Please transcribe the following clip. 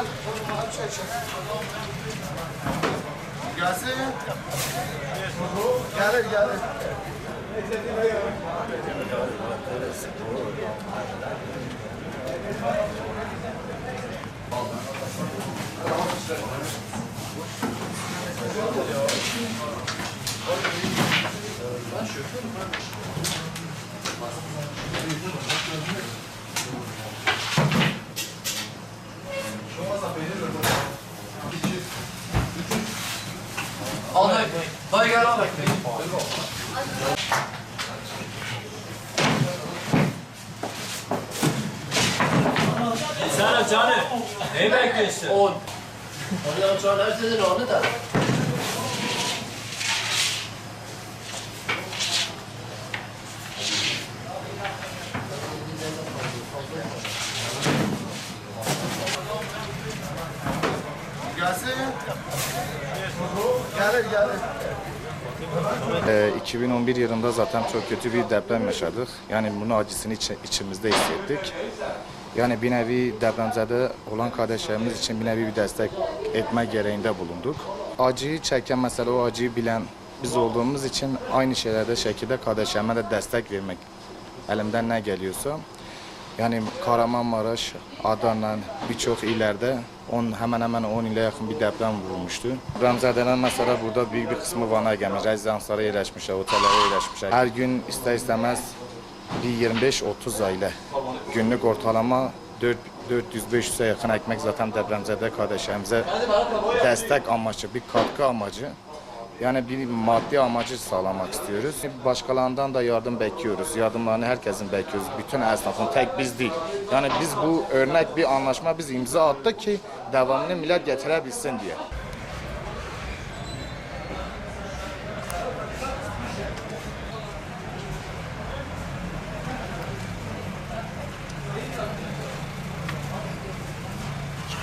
gel. Çek çek. Gelsin. Gelir gelir. Al dayı. Dayı gel al. Sana canım. Ne bekliyorsun? On. Ondan sonra sizin onu da. Gelsin. Gelir. Ee, 2011 yılında zaten çok kötü bir deprem yaşadık. Yani bunun acısını iç- içimizde hissettik. Yani bir nevi depremzede olan kardeşlerimiz için bir nevi bir destek etme gereğinde bulunduk. Acıyı çeken mesela o acıyı bilen biz olduğumuz için aynı şeylerde şekilde kardeşlerime de destek vermek elimden ne geliyorsa. Yani Kahramanmaraş, Adana birçok illerde on, hemen hemen 10 ile yakın bir deprem vurmuştu. Depremzedeler mesela burada büyük bir kısmı Van'a gelmiş, rezidanslara yerleşmişler, otellere yerleşmişler. Her gün ister istemez bir 25-30 aile günlük ortalama 4 400-500'e yakın ekmek zaten depremzede kardeşlerimize destek amaçlı, bir katkı amacı. Yani bir maddi amacı sağlamak istiyoruz. Başkalarından da yardım bekliyoruz. Yardımlarını herkesin bekliyoruz. Bütün esnafın, tek biz değil. Yani biz bu örnek bir anlaşma biz imza attık ki devamını millet getirebilsin diye.